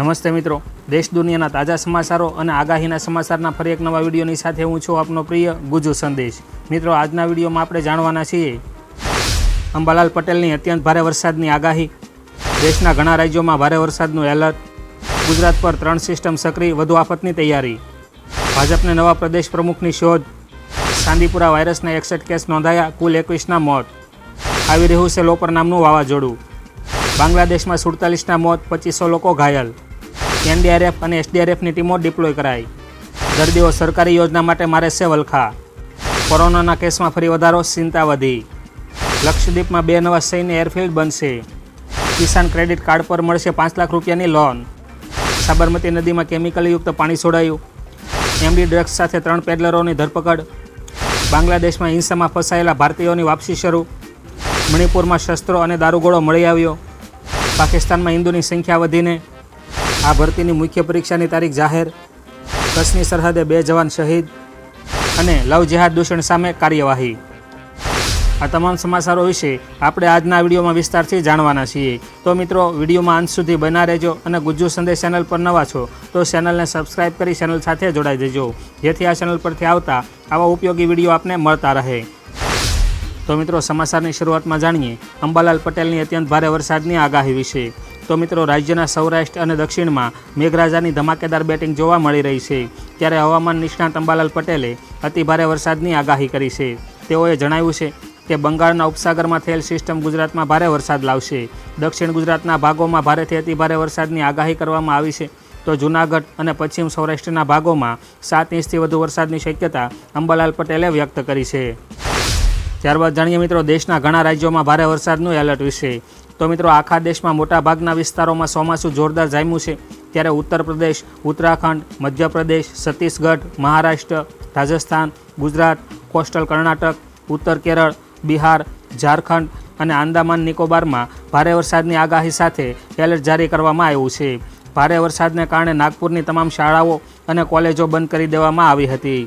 નમસ્તે મિત્રો. દેશ દુનિયાના તાજા સમાચારો અને આગાહીના સમાચારના ફરી એક નવા વિડીયોની સાથે હું છું આપનો પ્રિય ગુજુ સંદેશ. મિત્રો, આજના વિડીયોમાં આપણે જાણવાના છીએ, અંબાલાલ પટેલની અત્યંત ભારે વરસાદની આગાહી, દેશના ઘણા રાજ્યોમાં ભારે વરસાદનું એલર્ટ, ગુજરાત પર ત્રણ સિસ્ટમ સક્રિય, વધુ આફતની તૈયારી, ભાજપને નવા પ્રદેશ પ્રમુખની શોધ ચાંદીપુરા વાયરસના એકસઠ કેસ નોંધાયા, કુલ એકવીસના મોત. આવી રહ્યું છે લોપર નામનું વાવાઝોડું. બાંગ્લાદેશમાં સુડતાલીસના મોત, પચીસો લોકો ઘાયલ. એનડીઆરએફ અને એસડીઆરએફની ટીમો ડિપ્લોય કરાઈ. દર્દીઓ સરકારી યોજના માટે મારે છે વલખા. કોરોનાના કેસમાં ફરી વધારો ચિંતા વધી. લક્ષદ્વીપમાં બે નવા સૈન્ય એરફિલ્ડ બનશે. કિસાન ક્રેડિટ કાર્ડ પર મળશે પાંચ લાખ રૂપિયાની લોન. સાબરમતી નદીમાં કેમિકલયુક્ત પાણી છોડાયું. એમડી ડ્રગ્સ સાથે ત્રણ પેડલરોની ધરપકડ. બાંગ્લાદેશમાં હિંસામાં ફસાયેલા ભારતીયોની વાપસી શરૂ. મણિપુરમાં શસ્ત્રો અને દારૂગોળો મળી આવ્યો. પાકિસ્તાનમાં હિન્દુની સંખ્યા વધીને આ ભરતીની મુખ્ય પરીક્ષાની તારીખ જાહેર. કચ્છની સરહદે બે જવાન શહીદ અને લવ જેહાદ દૂષણ સામે કાર્યવાહી. આ તમામ સમાચારો વિશે આપણે આજના વિડીયોમાં વિસ્તારથી જાણવાના છીએ. તો મિત્રો, વિડીયોમાં અંત સુધી બના રહેજો અને ગુજ્જુ સંદેશ ચેનલ પર નવા છો, તો ચેનલને સબસ્ક્રાઇબ કરી ચેનલ સાથે જોડાઈ દેજો. જેથી આ ચેનલ પરથી આવતા આવા ઉપયોગી વીડિયો આપને મળતા રહે. તો મિત્રો, સમાચારની શરૂઆતમાં જાણીએ, અંબાલાલ પટેલની અત્યંત ભારે વરસાદની આગાહી વિશે. તો મિત્રો, રાજ્યના સૌરાષ્ટ્ર અને દક્ષિણમાં મેઘરાજાની ધમાકેદાર બેટિંગ જોવા મળી રહી છે. ત્યારે હવામાન નિષ્ણાત અંબાલાલ પટેલે અતિભારે વરસાદની આગાહી કરી છે. તેઓએ જણાવ્યું છે કે, બંગાળના ઉપસાગરમાં થયેલ સિસ્ટમ ગુજરાતમાં ભારે વરસાદ લાવશે. દક્ષિણ ગુજરાતના ભાગોમાં ભારેથી અતિભારે વરસાદની આગાહી કરવામાં આવી છે. તો જૂનાગઢ અને પશ્ચિમ સૌરાષ્ટ્રના ભાગોમાં સાત ઇંચથી વધુ વરસાદની શક્યતા અંબાલાલ પટેલે વ્યક્ત કરી છે. ત્યારબાદ જાણીએ મિત્રો, દેશના ઘણા રાજ્યોમાં ભારે વરસાદનું એલર્ટ વિશે. તો મિત્રો આખા દેશમાં મોટાભાગના વિસ્તારોમાં ચોમાસું જોરદાર જામ્યું છે. ત્યારે ઉત્તર પ્રદેશ, ઉત્તરાખંડ, મધ્યપ્રદેશ, છત્તીસગઢ, મહારાષ્ટ્ર, રાજસ્થાન, ગુજરાત, કોસ્ટલ કર્ણાટક, ઉત્તર કેરળ, બિહાર, ઝારખંડ અને આંદામાન નિકોબારમાં ભારે વરસાદની આગાહી સાથે એલર્ટ જારી કરવામાં આવ્યું છે. ભારે વરસાદને કારણે નાગપુરની તમામ શાળાઓ અને કોલેજો બંધ કરી દેવામાં આવી હતી.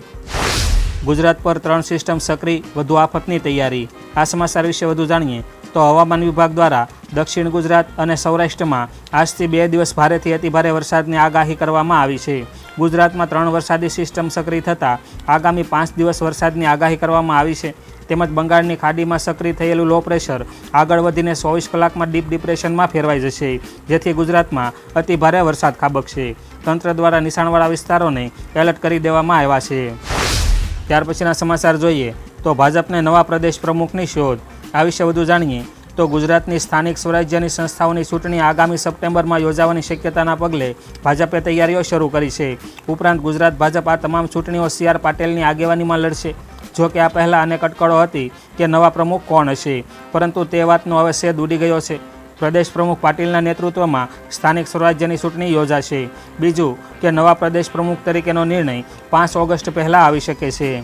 ગુજરાત પર ત્રણ સિસ્ટમ સક્રિય, વધુ આફતની તૈયારી. આ સમાચાર વિશે વધુ જાણીએ તો હવામાન વિભાગ દ્વારા દક્ષિણ ગુજરાત અને સૌરાષ્ટ્રમાં આજથી બે દિવસ ભારેથી અતિભારે વરસાદની આગાહી કરવામાં આવી છે. ગુજરાતમાં ત્રણ વરસાદી સિસ્ટમ સક્રિય થતાં આગામી પાંચ દિવસ વરસાદની આગાહી કરવામાં આવી છે. તેમજ બંગાળની ખાડીમાં સક્રિય થયેલું લો પ્રેશર આગળ વધીને ચોવીસ કલાકમાં ડીપ ડિપ્રેશનમાં ફેરવાઈ જશે, જેથી ગુજરાતમાં અતિભારે વરસાદ ખાબકશે. તંત્ર દ્વારા નિશાણવાળા વિસ્તારોને એલર્ટ કરી દેવામાં આવ્યા છે. ત્યાર પછીના સમાચાર જોઈએ તો ભાજપને નવા પ્રદેશ પ્રમુખની શોધ આ વિશે વધુ જાણીએ તો ગુજરાતની સ્થાનિક સ્વરાજ્યની સંસ્થાઓની ચૂંટણી આગામી સપ્ટેમ્બરમાં યોજાવાની શક્યતાના પગલે ભાજપે તૈયારીઓ શરૂ કરી છે. ઉપરાંત ગુજરાત ભાજપ આ તમામ ચૂંટણીઓ સી આર પાટીલની આગેવાનીમાં લડશે. જો કે આ પહેલાં અનેક અટકળો હતી કે નવા પ્રમુખ કોણ હશે, પરંતુ તે વાતનો હવે સેદ ઉડી ગયો છે. પ્રદેશ પ્રમુખ પાટીલના નેતૃત્વમાં સ્થાનિક સ્વરાજ્યની ચૂંટણી યોજાશે. બીજું કે નવા પ્રદેશ પ્રમુખ તરીકેનો નિર્ણય પાંચ ઓગસ્ટ પહેલાં આવી શકે છે.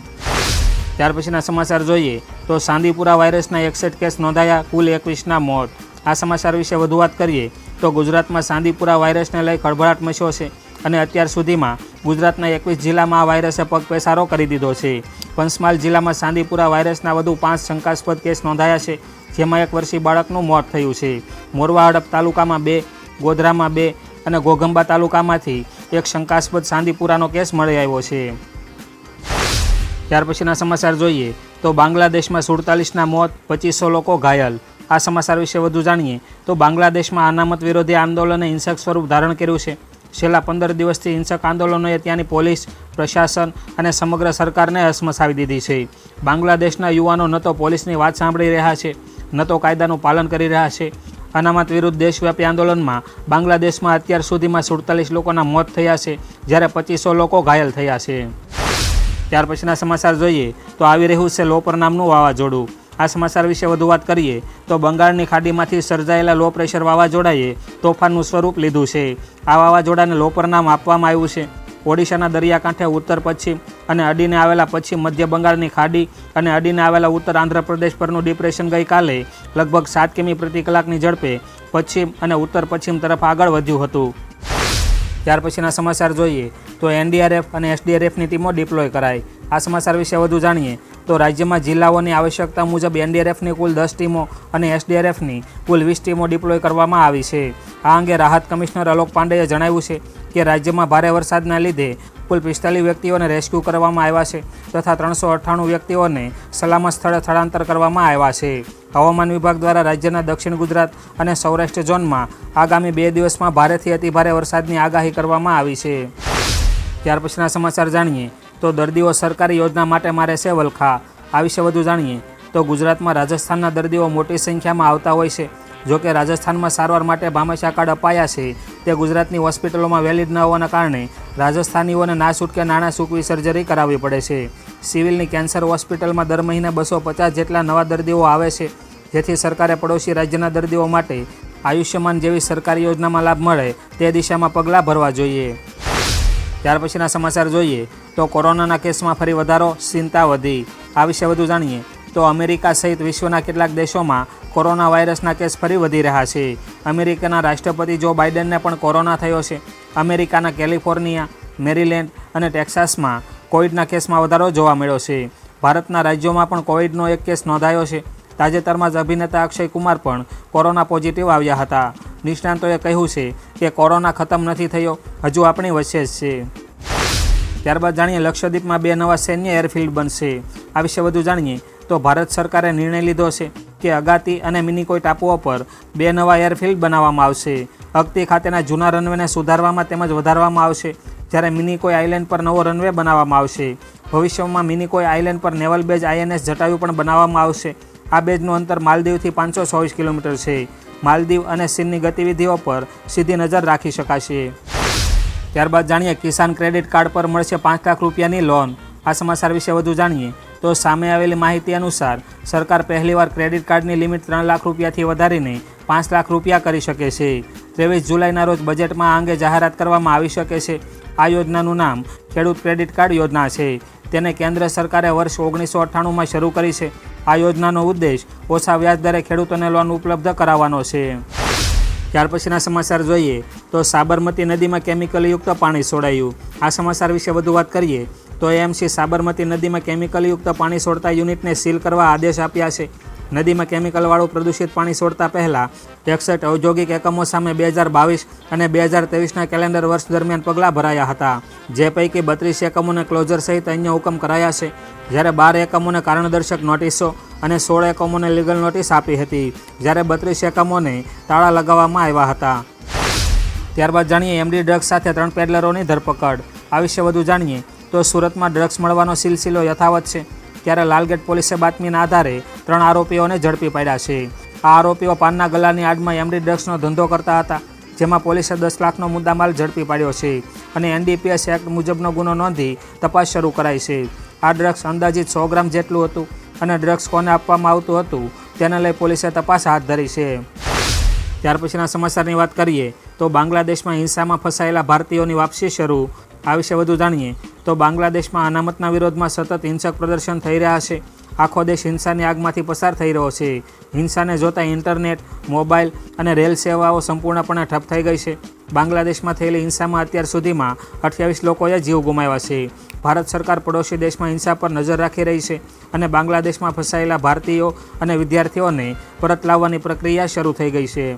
ત્યાર પછીના સમાચાર જોઈએ તો સાંદીપુરા વાયરસના એકસઠ કેસ નોંધાયા કુલ એકવીસના મોત. આ સમાચાર વિશે વધુ વાત કરીએ તો ગુજરાતમાં સાંદીપુરા વાયરસને લઈ ખળભળાટ મચ્યો છે અને અત્યાર સુધીમાં ગુજરાતના એકવીસ જિલ્લામાં આ વાયરસે પગપેસારો કરી દીધો છે. પંચમહાલ જિલ્લામાં સાંદીપુરા વાયરસના વધુ પાંચ શંકાસ્પદ કેસ નોંધાયા છે, જેમાં એક વર્ષીય બાળકનું મોત થયું છે. મોરવા હડપ તાલુકામાં બે, ગોધરામાં બે અને ઘોઘંબા તાલુકામાંથી એક શંકાસ્પદ સાંદીપુરાનો કેસ મળી આવ્યો છે. ત્યાર પછીના સમાચાર જોઈએ તો બાંગ્લાદેશમાં સુડતાલીસના મોત, પચીસો લોકો ઘાયલ. આ સમાચાર વિશે વધુ જાણીએ તો બાંગ્લાદેશમાં અનામત વિરોધી આંદોલને હિંસક સ્વરૂપ ધારણ કર્યું છે. છેલ્લા પંદર દિવસથી હિંસક આંદોલનોએ ત્યાંની પોલીસ, પ્રશાસન અને સમગ્ર સરકારને હસમસાવી દીધી છે. બાંગ્લાદેશના યુવાનો ન તો પોલીસની વાત સાંભળી રહ્યા છે, ન તો કાયદાનું પાલન કરી રહ્યા છે. અનામત વિરુદ્ધ દેશવ્યાપી આંદોલનમાં બાંગ્લાદેશમાં અત્યાર સુધીમાં સુડતાલીસ લોકોના મોત થયા છે, જ્યારે પચીસો લોકો ઘાયલ થયા છે. ત્યાર પછીના સમાચાર જોઈએ તો આવી રહ્યું છે લોપર નામનું વાવાઝોડું. આ સમાચાર વિશે વધુ વાત કરીએ તો બંગાળની ખાડીમાંથી સર્જાયેલા લો પ્રેશર વાવાઝોડાએ તોફાનનું સ્વરૂપ લીધું છે. આ વાવાઝોડાને લોપર નામ આપવામાં આવ્યું છે. ઓડિશાના દરિયાકાંઠે ઉત્તર પશ્ચિમ અને અડીને આવેલા પશ્ચિમ મધ્ય બંગાળની ખાડી અને અડીને આવેલા ઉત્તર આંધ્રપ્રદેશ પરનું ડિપ્રેશન ગઈકાલે લગભગ સાત કિમી પ્રતિ કલાકની ઝડપે પશ્ચિમ અને ઉત્તર પશ્ચિમ તરફ આગળ વધ્યું હતું. ત્યાર પછીના સમાચાર જોઈએ તો એનડીઆરએફ અને એસડીઆરએફની ટીમો ડિપ્લોય કરાઈ. આ સમાચાર વિશે વધુ જાણીએ તો રાજ્યમાં જિલ્લાઓની આવશ્યકતા મુજબ એનડીઆરએફની કુલ દસ ટીમો અને એસડીઆરએફની કુલ વીસ ટીમો ડિપ્લોય કરવામાં આવી છે. આ અંગે રાહત કમિશનર અલોક પાંડેએ જણાવ્યું છે કે રાજ્યમાં ભારે વરસાદના લીધે કુલ પિસ્તાલીસ વ્યક્તિઓને રેસ્ક્યુ કરવામાં આવ્યા છે તથા ત્રણસો અઠ્ઠાણું વ્યક્તિઓને સલામત સ્થળે સ્થળાંતર કરવામાં આવ્યા છે. હવામાન વિભાગ દ્વારા રાજ્યના દક્ષિણ ગુજરાત અને સૌરાષ્ટ્ર ઝોનમાં આગામી બે દિવસમાં ભારેથી અતિભારે વરસાદની આગાહી કરવામાં આવી છે. ત્યાર પછીના સમાચાર જાણીએ તો દર્દીઓ સરકારી યોજના માટે મારે છે વલખા. આ વિશે વધુ જાણીએ તો ગુજરાતમાં રાજસ્થાનના દર્દીઓ મોટી સંખ્યામાં આવતા હોય છે. જો કે રાજસ્થાનમાં સારવાર માટે ભામાશા કાર્ડ અપાયા છે. તે ગુજરાતની હોસ્પિટલોમાં વેલિડ ન હોવાના કારણે રાજસ્થાનીઓને ના છૂટકે નાણાં સૂકવી સર્જરી કરાવવી પડે છે. સિવિલની કેન્સર હોસ્પિટલમાં દર મહિને બસો પચાસ જેટલા નવા દર્દીઓ આવે છે, જેથી સરકારે પડોશી રાજ્યના દર્દીઓ માટે આયુષ્યમાન જેવી સરકારી યોજનામાં લાભ મળે તે દિશામાં પગલાં ભરવા જોઈએ. ત્યાર પછીના સમાચાર જોઈએ તો કોરોનાના કેસમાં ફરી વધારો, ચિંતા વધી. આ વિશે વધુ જાણીએ તો અમેરિકા સહિત વિશ્વના કેટલાક દેશોમાં કોરોના વાયરસના કેસ ફરી વધી રહ્યા છે. અમેરિકાના રાષ્ટ્રપતિ જો બાઇડનને પણ કોરોના થયો છે. અમેરિકાના કેલિફોર્નિયા, મેરીલેન્ડ અને ટેક્સાસમાં કોવિડના કેસમાં વધારો જોવા મળ્યો છે. ભારતના રાજ્યોમાં પણ કોવિડનો એક કેસ નોંધાયો છે. તાજેતરમાં જ અભિનેતા અક્ષય કુમાર પણ કોરોના પોઝિટિવ આવ્યા હતા. નિષ્ણાંતોએ કહ્યું છે કે કોરોના ખતમ નથી થયો, હજુ આપણી વચ્ચે જ છે. ત્યારબાદ જાણીએ લક્ષદ્વીપમાં બે નવા સૈન્ય એરફિલ્ડ બનશે. આ વિશે વધુ જાણીએ તો ભારત સરકારે નિર્ણય લીધો છે. કે અગાતી અને મિનિકોય ટાપુઓ પર બે નવા એરફિલ્ડ બનાવવામાં આવશે. અગતી ખાતેના જૂના રનવેને સુધારવામાં તેમજ વધારવામાં આવશે. જ્યારે મિનિકોય આઇલેન્ડ પર નવો રનવે બનાવવામાં આવશે. ભવિષ્યમાં મિનિકોય આઇલેન્ડ પર નેવલ બેઝ આઈએનએસ જટાયુ પણ બનાવવામાં આવશે. આ બેઝનું અંતર માલદીવથી પાંચસો ચોવીસ કિલોમીટર છે. માલદીવ અને ચીનની ગતિવિધિઓ પર સીધી નજર રાખી શકાશે. ત્યારબાદ જાણીએ, કિસાન ક્રેડિટ કાર્ડ પર મળશે પાંચ લાખ રૂપિયાની લોન. આ સમાચાર વિશે વધુ જાણીએ. તો સામે આવેલી માહિતી અનુસાર, સરકાર પહેલીવાર ક્રેડિટ કાર્ડની લિમિટ ત્રણ લાખ રૂપિયાથી વધારીને પાંચ લાખ રૂપિયા કરી શકે છે. ત્રેવીસ જુલાઈના રોજ બજેટમાં આ અંગે જાહેરાત કરવામાં આવી શકે છે. આ યોજનાનું નામ ખેડૂત ક્રેડિટ કાર્ડ યોજના છે. તેને કેન્દ્ર સરકારે વર્ષ ઓગણીસો અઠ્ઠાણુંમાં શરૂ કરી છે. આ યોજનાનો ઉદ્દેશ ઓછા વ્યાજદરે ખેડૂતોને લોન ઉપલબ્ધ કરાવવાનો છે. ત્યાર પછીના સમાચાર જોઈએ તો સાબરમતી નદીમાં કેમિકલયુક્ત પાણી છોડાયું. આ સમાચાર વિશે વધુ વાત કરીએ તો એએમસી સાબરમતી નદીમાં કેમિકલયુક્ત પાણી છોડતા યુનિટને સીલ કરવા આદેશ આપ્યા છે. નદીમાં કેમિકલવાળું પ્રદૂષિત પાણી છોડતા પહેલાં એકસઠ ઔદ્યોગિક એકમો સામે બે હજાર બાવીસ અને બે હજાર ત્રેવીસના કેલેન્ડર વર્ષ દરમિયાન પગલાં ભરાયા હતા. જે પૈકી બત્રીસ એકમોને ક્લોઝર સહિત અન્ય હુકમ કરાયા છે. જ્યારે બાર એકમોને કારણદર્શક નોટિસો અને સોળ એકમોને લીગલ નોટિસ આપી હતી. જ્યારે બત્રીસ એકમોને તાળા લગાવવામાં આવ્યા હતા. ત્યારબાદ જાણીએ એમડી ડ્રગ્સ સાથે ત્રણ પેડલરોની ધરપકડ. આ વિશે વધુ જાણીએ તો સુરતમાં ડ્રગ્સ મળવાનો સિલસિલો યથાવત છે. ત્યારે લાલગેટ પોલીસે બાતમીના આધારે ત્રણ આરોપીઓને ઝડપી પાડ્યા છે. આ આરોપીઓ પાનના ગલાની આડમાં એમડી ડ્રગ્સનો ધંધો કરતા હતા, જેમાં પોલીસે દસ લાખનો મુદ્દામાલ ઝડપી પાડ્યો છે અને એનડીપીએસ એક્ટ મુજબનો ગુનો નોંધી તપાસ શરૂ કરાઈ છે. આ ડ્રગ્સ અંદાજિત સો ગ્રામ જેટલું હતું અને ડ્રગ્સ કોને આપવામાં આવતું હતું તેને લઈ પોલીસે તપાસ હાથ ધરી છે. ત્યાર પછીના સમાચારની વાત કરીએ તો બાંગ્લાદેશમાં હિંસામાં ફસાયેલા ભારતીયોની વાપસી શરૂ આ વિશે વધુ જાણીએ તો બાંગ્લાદેશમાં અનામતના વિરોધમાં સતત હિંસક પ્રદર્શન થઈ રહ્યા છે. આખો દેશ હિંસાની આગમાંથી પસાર થઈ રહ્યો છે. હિંસાને જોતા ઇન્ટરનેટ, મોબાઈલ અને રેલ સેવાઓ સંપૂર્ણપણે ઠપ થઈ ગઈ છે. બાંગ્લાદેશમાં થયેલી હિંસામાં અત્યાર સુધીમાં અઠ્યાવીસ લોકોએ જીવ ગુમાવ્યા છે. ભારત સરકાર પડોશી દેશમાં હિંસા પર નજર રાખી રહી છે અને બાંગ્લાદેશમાં ફસાયેલા ભારતીયો અને વિદ્યાર્થીઓને પરત લાવવાની પ્રક્રિયા શરૂ થઈ ગઈ છે.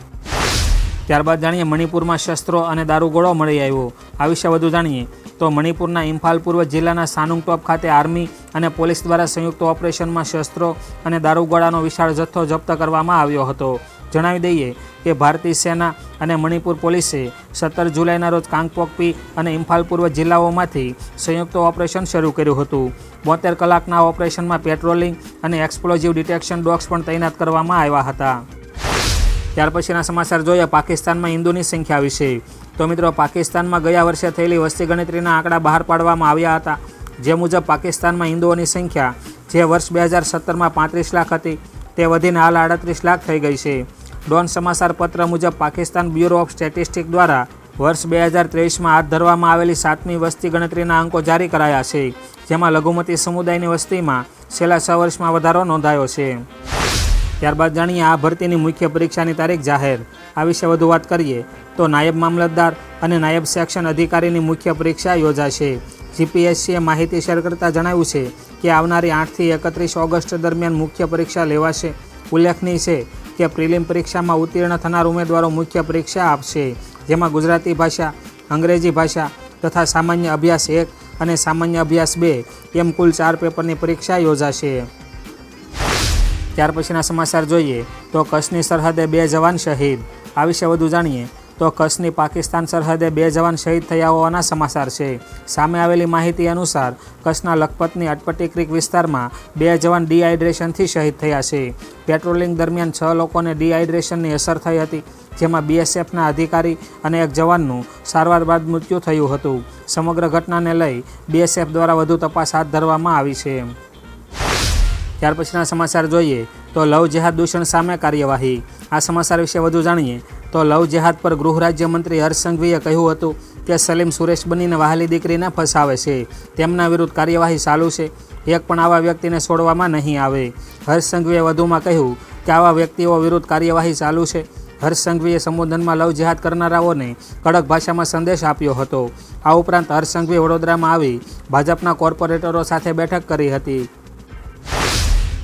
ત્યારબાદ જાણીએ મણિપુરમાં શસ્ત્રો અને દારૂગોળો મળી આવ્યો. આ વિશે વધુ જાણીએ તો મણિપુરના ઇમ્ફાલ પૂર્વ જિલ્લાના સાનુંગટોપ ખાતે આર્મી અને પોલીસ દ્વારા સંયુક્ત ઓપરેશનમાં શસ્ત્રો અને દારૂગોળાનો વિશાળ જથ્થો જપ્ત કરવામાં આવ્યો હતો. જણાવી દઈએ કે ભારતીય સેના અને મણિપુર પોલીસે સત્તર જુલાઈના રોજ કાંગપોકપી અને ઇમ્ફાલ પૂર્વ જિલ્લાઓમાંથી સંયુક્ત ઓપરેશન શરૂ કર્યું હતું. બોતેર કલાકના ઓપરેશનમાં પેટ્રોલિંગ અને એક્સપ્લોઝિવ ડિટેક્શન ડોગ્સ પણ તૈનાત કરવામાં આવ્યા હતા. ત્યાર પછીના સમાચાર જોઈએ પાકિસ્તાનમાં હિન્દુની સંખ્યા વિશે. તો મિત્રો, પાકિસ્તાનમાં ગયા વર્ષે થયેલી વસ્તી ગણતરીના આંકડા બહાર પાડવામાં આવ્યા હતા. જે મુજબ, પાકિસ્તાનમાં હિન્દુઓની સંખ્યા જે વર્ષ બે હજાર સત્તરમાં પાંત્રીસ લાખ હતી, તે વધીને હાલ આડત્રીસ લાખ થઈ ગઈ છે. ડોન સમાચાર પત્ર મુજબ, પાકિસ્તાન બ્યુરો ઓફ સ્ટેટિસ્ટિક દ્વારા વર્ષ બે હજાર ત્રેવીસમાં હાથ ધરવામાં આવેલી સાતમી વસ્તી ગણતરીના અંકો જારી કરાયા છે, જેમાં લઘુમતી સમુદાયની વસ્તીમાં છેલ્લા છ વર્ષમાં વધારો નોંધાયો છે. ત્યારબાદ જાણીએ આ ભરતીની મુખ્ય પરીક્ષાની તારીખ જાહેર. આ વિશે વધુ વાત કરીએ તો નાયબ મામલતદાર અને નાયબ સેક્શન અધિકારીની મુખ્ય પરીક્ષા યોજાશે. જીપીએસસીએ માહિતી શેર કરતાં જણાવ્યું છે કે આવનારી આઠથી એકત્રીસ ઓગસ્ટ દરમિયાન મુખ્ય પરીક્ષા લેવાશે. ઉલ્લેખનીય છે કે પ્રિલિમ પરીક્ષામાં ઉત્તીર્ણ થનાર ઉમેદવારો મુખ્ય પરીક્ષા આપશે, જેમાં ગુજરાતી ભાષા, અંગ્રેજી ભાષા તથા સામાન્ય અભ્યાસ એક અને સામાન્ય અભ્યાસ બે એમ કુલ ચાર પેપરની પરીક્ષા યોજાશે. ત્યાર પછીના સમાચાર જોઈએ તો કચ્છની સરહદે બે જવાન શહીદ. આ વિશે વધુ જાણીએ તો કચ્છની પાકિસ્તાન સરહદે બે જવાન શહીદ થયા હોવાના સમાચાર છે. સામે આવેલી માહિતી અનુસાર, કચ્છના લખપતની અટપટી ક્રિક વિસ્તારમાં બે જવાન ડિહાઇડ્રેશનથી શહીદ થયા છે. પેટ્રોલિંગ દરમિયાન છ લોકોને ડિહાઇડ્રેશનની અસર થઈ હતી, જેમાં બીએસએફના અધિકારી અને એક જવાનનું સારવાર બાદ મૃત્યુ થયું હતું. સમગ્ર ઘટનાને લઈ બીએસએફ દ્વારા વધુ તપાસ હાથ ધરવામાં આવી છે. ત્યાર પછીના સમાચાર જોઈએ તો લવ જેહાદ દૂષણ સામે કાર્યવાહી. આ સમાચાર વિશે વધુ જાણીએ તો લવ જેહાદ પર ગૃહ રાજ્યમંત્રી હર્ષ સંઘવીએ કહ્યું હતું કે સલીમ સુરેશ બનીને વહાલી દીકરીને ફસાવે છે. તેમના વિરુદ્ધ કાર્યવાહી ચાલુ છે. એક પણ આવા વ્યક્તિને છોડવામાં નહીં આવે. હર્ષ સંઘવીએ વધુમાં કહ્યું કે આવા વ્યક્તિઓ વિરુદ્ધ કાર્યવાહી ચાલુ છે. હર્ષ સંઘવીએ સંબોધનમાં લવ જેહાદ કરનારાઓને કડક ભાષામાં સંદેશ આપ્યો હતો. આ ઉપરાંત હર્ષ વડોદરામાં આવી ભાજપના કોર્પોરેટરો સાથે બેઠક કરી હતી.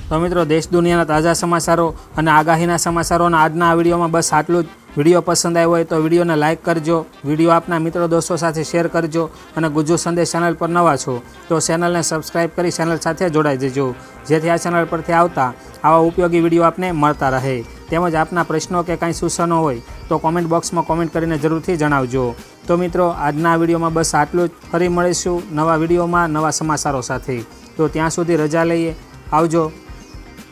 તો મિત્રો, દેશ દુનિયાના તાજા સમાચારો અને આગાહીના સમાચારોના આજના આ વિડીયોમાં બસ આટલું જ. વીડિયો પસંદ આવ્યો હોય તો વિડીયોને લાઇક કરજો, વીડિયો આપના મિત્રો દોસ્તો સાથે શેર કરજો અને ગુજ્જુ સંદેશ ચેનલ પર નવા છો તો ચેનલને સબસ્ક્રાઈબ કરી ચેનલ સાથે જોડાઈ જજો. જેથી આ ચેનલ પરથી આવતા આવા ઉપયોગી વીડિયો આપને મળતા રહે. તેમજ આપના પ્રશ્નો કે કાંઈ સૂચનો હોય તો કોમેન્ટ બોક્સમાં કોમેન્ટ કરીને જરૂરથી જણાવજો. તો મિત્રો, આજના વિડીયોમાં બસ આટલું જ. ફરી મળીશું નવા વિડીયોમાં નવા સમાચારો સાથે. તો ત્યાં સુધી રજા લઈએ. આવજો.